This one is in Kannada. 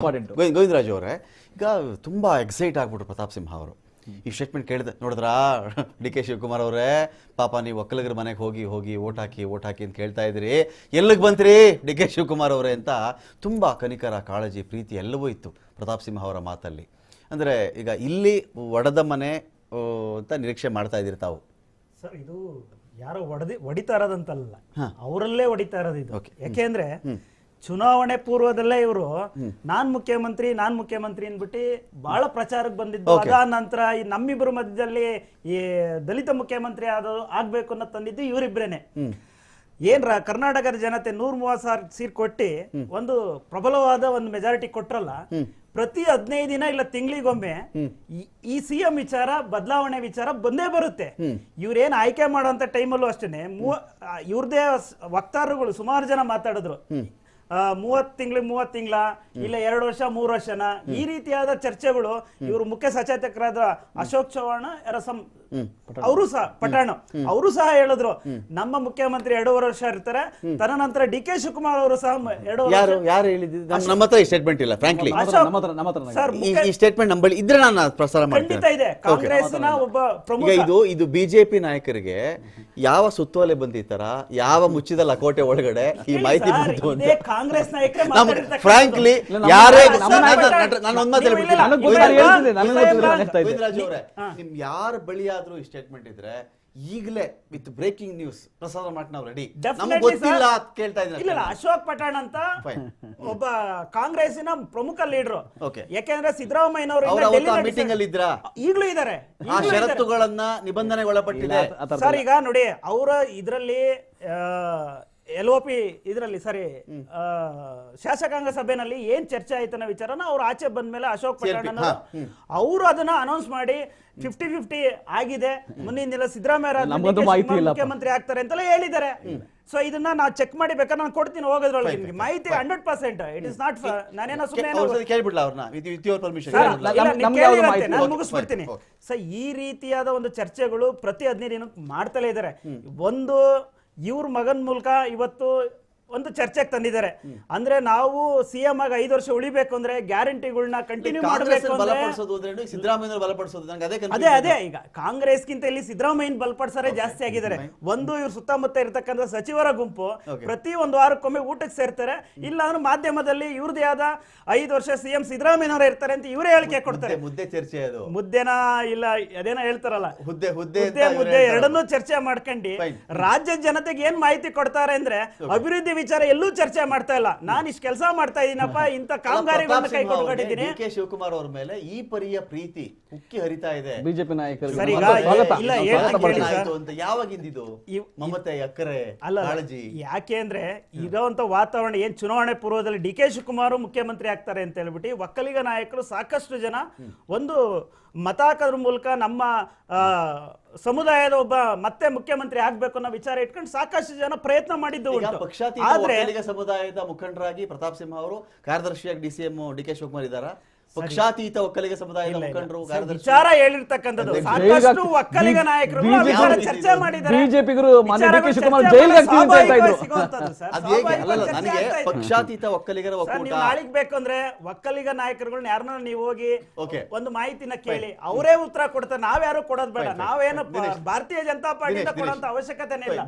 ಇಂಪಾರ್ಟೆಂಟ್ ಗೋವಿಂದ ರಾಜು ಅವರೇ ಈಗ ತುಂಬ ಎಕ್ಸೈಟ್ ಆಗ್ಬಿಟ್ರು ಪ್ರತಾಪ್ ಸಿಂಹ ಅವರು. ಈ ಸ್ಟೇಟ್ಮೆಂಟ್ ಕೇಳಿದೆ ನೋಡಿದ್ರಾ? ಡಿ ಕೆ ಶಿವಕುಮಾರ್ ಅವರೇ ಪಾಪ ನೀವು ಒಕ್ಕಲಿಗರ ಮನೆಗೆ ಹೋಗಿ ಹೋಗಿ ಓಟ್ ಹಾಕಿ ಓಟ್ ಹಾಕಿ ಅಂತ ಕೇಳ್ತಾ ಇದ್ರಿ ಎಲ್ಲಿಗೆ ಬಂತ್ರಿ ಡಿ ಕೆ ಶಿವಕುಮಾರ್ ಅವರೇ ಅಂತ ತುಂಬ ಕನಿಕರ ಕಾಳಜಿ ಪ್ರೀತಿ ಎಲ್ಲವೂ ಇತ್ತು ಪ್ರತಾಪ್ ಸಿಂಹ ಅವರ ಮಾತಲ್ಲಿ. ಅಂದರೆ ಈಗ ಇಲ್ಲಿ ಒಡೆದ ಮನೆ ಅಂತ ನಿರೀಕ್ಷೆ ಮಾಡ್ತಾ ಇದ್ದೀರಿ ತಾವು. ಸರ್ ಇದು ಯಾರೋ ಹೊಡೆದಿ ಹೊಡಿತಾ ಇರೋದಂತಲ್ಲ. ಅವರಲ್ಲೇ ಹೊಡಿತಾ ಇರೋದು ಇದು. ಯಾಕೆ ಯಾಕೆಂದ್ರೆ ಚುನಾವಣೆ ಪೂರ್ವದಲ್ಲೇ ಇವರು ನಾನ್ ಮುಖ್ಯಮಂತ್ರಿ ನಾನ್ ಮುಖ್ಯಮಂತ್ರಿ ಅನ್ಬಿಟ್ಟು ಬಹಳ ಪ್ರಚಾರಕ್ಕೆ ಬಂದಿದ್ದು. ಅದಾದ ನಂತರ ಈ ನಮ್ಮಿಬ್ಬರ ಮಧ್ಯದಲ್ಲಿ ಈ ದಲಿತ ಮುಖ್ಯಮಂತ್ರಿ ಆದ ಆಗ್ಬೇಕು ಅನ್ನೋ ತಂದಿದ್ದು ಇವರಿಬ್ರೇನೆ. ಏನ್ರ ರ- ಕರ್ನಾಟಕದ ಜನತೆ ನೂರ್ ಮೂವತ್ ಸಾವಿರ ಸೀಟ್ ಕೊಟ್ಟಿ ಒಂದು ಪ್ರಬಲವಾದ ಒಂದು ಮೆಜಾರಿಟಿ ಕೊಟ್ರಲ್ಲ ಪ್ರತಿ ಹದಿನೈದು ದಿನ ಇಲ್ಲ ತಿಂಗಳಿಗೊಮ್ಮೆ ಈ ಸಿ ಎಂ ವಿಚಾರ ಬದಲಾವಣೆ ವಿಚಾರ ಬಂದೇ ಬರುತ್ತೆ. ಇವ್ರೇನ್ ಆಯ್ಕೆ ಮಾಡುವಂತ ಟೈಮಲ್ಲೂ ಅಷ್ಟೇನೆ. ಇವ್ರದೇ ವಕ್ತಾರರುಗಳು ಸುಮಾರು ಜನ ಮಾತಾಡಿದ್ರು. ಮೂವತ್ ತಿಂಗಳು ಮೂವತ್ ತಿಂಗಳ ಇಲ್ಲ ಎರಡು ವರ್ಷ ಮೂರು ವರ್ಷನ ಈ ರೀತಿಯಾದ ಚರ್ಚೆಗಳು ಇವರು ಮುಖ್ಯ ಸಚೇತಕರಾದ ಅಶೋಕ್ ಚೌಹಾಣ ರಸಂ ಅವರು ಸಹ ಪಠಾಣ. ಅವರು ಸಹ ಹೇಳಿದ್ರು ನಮ್ಮ ಮುಖ್ಯಮಂತ್ರಿ ಎರಡೂವರೆ ವರ್ಷ ಇರ್ತಾರೆ ತದನಂತರ ಡಿ ಕೆ ಶಿವಕುಮಾರ್ ಅವರು ಸಹ ಎರಡು ಎರಡೂವರೆ ಯಾರು ವರ್ಷ ಯಾರು ಹೇಳಿದ್ದು? ನಮ್ಮ ನಮ್ಮ ಹತ್ರ ಈ ಸ್ಟೇಟ್ಮೆಂಟ್ ಇಲ್ಲ ಫ್ರಾಂಕ್ಲಿ ಸರ್ ಈ ಸ್ಟೇಟ್ಮೆಂಟ್ ನಂಬಳಿ ಇದ್ರೆ ನಾನು ಪ್ರಸಾರ ಖಂಡಿತ ಇದೆ. ಕಾಂಗ್ರೆಸ್ನ ಒಬ್ಬ ಪ್ರಮುಖ ಇದು ಇದು ಬಿಜೆಪಿ ನಾಯಕರಿಗೆ ಯಾವ ಸುತ್ತೋಲೆ ಬಂದಿತ್ತಾರ? ಯಾವ ಮುಚ್ಚಿದ ಲಕೋಟೆ ಒಳಗಡೆ ಈ ಮಾಹಿತಿ ಬಂತು ಅಂತ? ಕಾಂಗ್ರೆಸ್ ನಾಯಕರೇ ನಮ್ ಫ್ರಾಂಕ್ಲಿ ಯಾರೇ ನಾನು- ಒಂದ್ ಮಾತು. ನಿಮ್ ಯಾರ ಬಳಿಯಾದ್ರೂ ಈ ಸ್ಟೇಟ್ಮೆಂಟ್ ಇದ್ರೆ ಈಗಲೇ ವಿತ್ ಬ್ರೇಕಿಂಗ್ ನ್ಯೂಸ್ ಪ್ರಸಾರ ಮಾಡಿ ನಾವು ರೆಡಿ ನಮ್ಗೆ ಗೊತ್ತಿಲ್ಲ ಅಂತ ಕೇಳ್ತಾ ಇಲ್ಲ ಅಶೋಕ್ ಪಠಾಣ್ ಅಂತ ಒಬ್ಬ ಕಾಂಗ್ರೆಸ್ಸಿನ ಪ್ರಮುಖ ಲೀಡರ್ Okay. ಯಾಕೆಂದ್ರೆ ಸಿದ್ದರಾಮಯ್ಯನವರು ಆ ಅಲ್ಲಿ ಇದ್ರ? ಈಗಲೂ ಇದ್ದಾರೆ ಆ ಷರತ್ತುಗಳನ್ನ ನಿಬಂಧನೆಗೆ ಒಳಪಟ್ಟಿದೆ ಇಲ್ಲ, ಆ ಥರ ಸರ್ ಈಗ ನೋಡಿ ಅವರ ಇದರಲ್ಲಿ ಎಲ್ ಒ ಪಿ ಇದರಲ್ಲಿ ಸರಿ ಶಾಸಕಾಂಗ ಸಭೆನಲ್ಲಿ ಏನ್ ಚರ್ಚೆ ಆಯ್ತು ಅನ್ನೋ ವಿಚಾರನ ಅವ್ರು ಆಚೆ ಬಂದ ಮೇಲೆ ಅಶೋಕ್ ಪಟ್ಟಣ ಅವರು ಅದನ್ನ ಅನೌನ್ಸ್ ಮಾಡಿ ಫಿಫ್ಟಿ ಫಿಫ್ಟಿ ಆಗಿದೆ. ಮುಂದಿನ ದಿನ ಸಿದ್ದರಾಮಯ್ಯ. ಮುಖ್ಯಮಂತ್ರಿ ಆಗ್ತಾರೆ ಅಂತೆಲ್ಲ ಹೇಳಿದ್ದಾರೆ. ಸೊ ಇದನ್ನ ನಾವು ಚೆಕ್ ಮಾಡಿ ಬೇಕಾದ್ರೆ ನಾನು ಕೊಡ್ತೀನಿ ಹೋಗೋದ್ರೊಳಗೆ ನಿಮಗೆ. ಮಾಹಿತಿ hundred percent it is not ನಾನೇನೋ ಸುಮ್ಮನೆ ಕೇಳ್ಬಿಡ್ಲ ಅವ್ರನ್ನ? ನಾನು. ಮುಗಿಸ್ಬಿಡ್ತೀನಿ. ಸೊ ಈ ರೀತಿಯಾದ ಒಂದು ಚರ್ಚೆಗಳು ಪ್ರತಿ ಹದಿನೈದು ದಿನಕ್ಕೆ ಮಾಡ್ತಲೇ ಇದ್ದಾರೆ. ಒಂದು ಇವ್ರ ಮಗನ ಮೂಲಕ ಇವತ್ತು ಒಂದು ಚರ್ಚೆಗೆ ತಂದಿದ್ದಾರೆ. ಅಂದ್ರೆ ನಾವು ಸಿಎಂ ಆಗಿ ಐದು ವರ್ಷ ಉಳಿಬೇಕು ಅಂದ್ರೆ ಗ್ಯಾರಂಟಿಗಳನ್ನ ಕಂಟಿನ್ಯೂ ಮಾಡಬೇಕು ಅದೇ ಅದೇ ಈಗ ಕಾಂಗ್ರೆಸ್ಗಿಂತ ಇಲ್ಲಿ ಸಿದ್ದರಾಮಯ್ಯ ಬಲಪಡಿಸೋರೆ ಜಾಸ್ತಿ ಆಗಿದ್ದಾರೆ. ಒಂದು ಇವ್ರ ಸುತ್ತಮುತ್ತ ಇರತಕ್ಕಂತ ಸಚಿವರ ಗುಂಪು. ಪ್ರತಿ ಒಂದು ವಾರಕ್ಕೊಮ್ಮೆ ಊಟಕ್ಕೆ ಸೇರ್ತಾರೆ. ಇಲ್ಲ ಅಂದ್ರೆ ಮಾಧ್ಯಮದಲ್ಲಿ ಇವ್ರದೇ ಆದ ಐದು ವರ್ಷ ಸಿಎಂ ಸಿದ್ದರಾಮಯ್ಯನವರೇ ಇರ್ತಾರೆ ಅಂತ ಇವರೇ ಹೇಳಿಕೆ ಕೊಡ್ತಾರೆ. ಮುದ್ದೆ- ಚರ್ಚೆ ಅದು. ಮುದ್ದೆನ ಇಲ್ಲ ಅದೇನೋ ಹೇಳ್ತಾರಲ್ಲ. ಹುದ್ದೆ ಹುದ್ದೆ ಮುದ್ದೆ ಎರಡನ್ನೂ ಚರ್ಚೆ ಮಾಡ್ಕೊಂಡು ರಾಜ್ಯ ರಾಜ್ಯದ ಜನತೆಗೆ ಏನ್ ಮಾಹಿತಿ ಕೊಡ್ತಾರೆ ಅಂದ್ರೆ ಅಭಿವೃದ್ಧಿ ವಿಚಾರ ಎಲ್ಲೂ ಚರ್ಚೆ ಮಾಡ್ತಾ ಇಲ್ಲ. ನಾನು ಇಷ್ಟು ಕೆಲಸ ಮಾಡ್ತಾ ಇದ್ದೀನಪ್ಪ ಇಂಥ ಕಾಮಗಾರಿಗಳನ್ನ ಕೈ ಕೊಟ್ಕೊಂಡಿದ್ದೀನಿ ಕೆ ಶಿವಕುಮಾರ್ ಅವರ ಮೇಲೆ ಈ ಪರಿಯ ಪ್ರೀತಿ ಉಕ್ಕಿ ಹರಿತಾ ಇದೆ. ಬಿಜೆಪಿ ನಾಯಕರು ಸರ್, ಈಗ. ಇಲ್ಲ, ಅಂತ ಹೇಳಿ ಪಡ್ತೀವಿ. ಸರ್. ಅಂತ ಯಾವಾಗಿಂದಿದು ಇವ್- ಮಮತೆ ಅಕ್ಕರೆ ಅಲ್ಲ ಕಾಳಜಿ. ಯಾಕೆ ಅಂದ್ರೆ ಇರೋಂಥ ವಾತಾವರಣ ಏನ್ ಚುನಾವಣೆ ಪೂರ್ವದಲ್ಲಿ ಡಿ ಕೆ ಶಿವಕುಮಾರ್ ಮುಖ್ಯಮಂತ್ರಿ ಆಗ್ತಾರೆ ಅಂತ ಹೇಳ್ಬಿಟ್ಟು ಒಕ್ಕಲಿಗ ನಾಯಕರು ಸಾಕಷ್ಟು ಜನ ಒಂದು ಮತ ಹಾಕೋದ್ರ ಮೂಲಕ ನಮ್ಮ ಆ, ಸಮುದಾಯದ ಒಬ್ಬ ಮತ್ತೆ ಮುಖ್ಯಮಂತ್ರಿ ಆಗ್ಬೇಕು ಅನ್ನೋ ವಿಚಾರ ಇಟ್ಕೊಂಡು ಸಾಕಷ್ಟು ಜನ ಪ್ರಯತ್ನ ಮಾಡಿದ್ದು ಪಕ್ಷಾತೀತ ಸಮುದಾಯದ ಮುಖಂಡರಾಗಿ ಪ್ರತಾಪ್ ಸಿಂಹ ಅವರು ಕಾರ್ಯದರ್ಶಿಯಾಗಿ D C M D K Shivakumar ಇದ್ದಾರಾ? ಪಕ್ಷಾತೀತ ಒಕ್ಕಲಿಗ ಸಮುದಾಯದ ಇಲ್ಲ. ಮುಖಂಡರು ವಿಚಾರ ಹೇಳಿರ್ತಕ್ಕಂಥದ್ದು. ಸಾಕಷ್ಟು ಒಕ್ಕಲಿಗ ನಾಯಕರು ವಿಚಾರ ಚರ್ಚೆ ಮಾಡಿದ್ದಾರೆ. ಬಿಜೆಪಿಗರು ಶಿವಕುಮಾರ್ ಜೈಲಿಗೆ ನನಗೆ. ಪಕ್ಷಾತೀತ ಒಕ್ಕಲಿಗರ ಸರ್ ಒಕ್ಕೂಟ ನಾಳೆಗ್ ಬೇಕಂದ್ರೆ ಒಕ್ಕಲಿಗ ನಾಯಕರುಗಳನ್ನ ಯಾರನ್ನ ನೀವು ಹೋಗಿ ಒಂದು ಮಾಹಿತಿನ ಕೇಳಿ. ಅವರೇ ಉತ್ತರ ಕೊಡ್ತಾರೆ ನಾವ್ಯಾರು ಕೊಡೋದ್ ಬೇಡ. ನಾವೇನು ಭಾರತೀಯ ಜನತಾ ಪಾರ್ಟಿ ಅಂತ ಕೊಡೋಂತ ಅವಶ್ಯಕತೆನೇ ಇಲ್ಲ.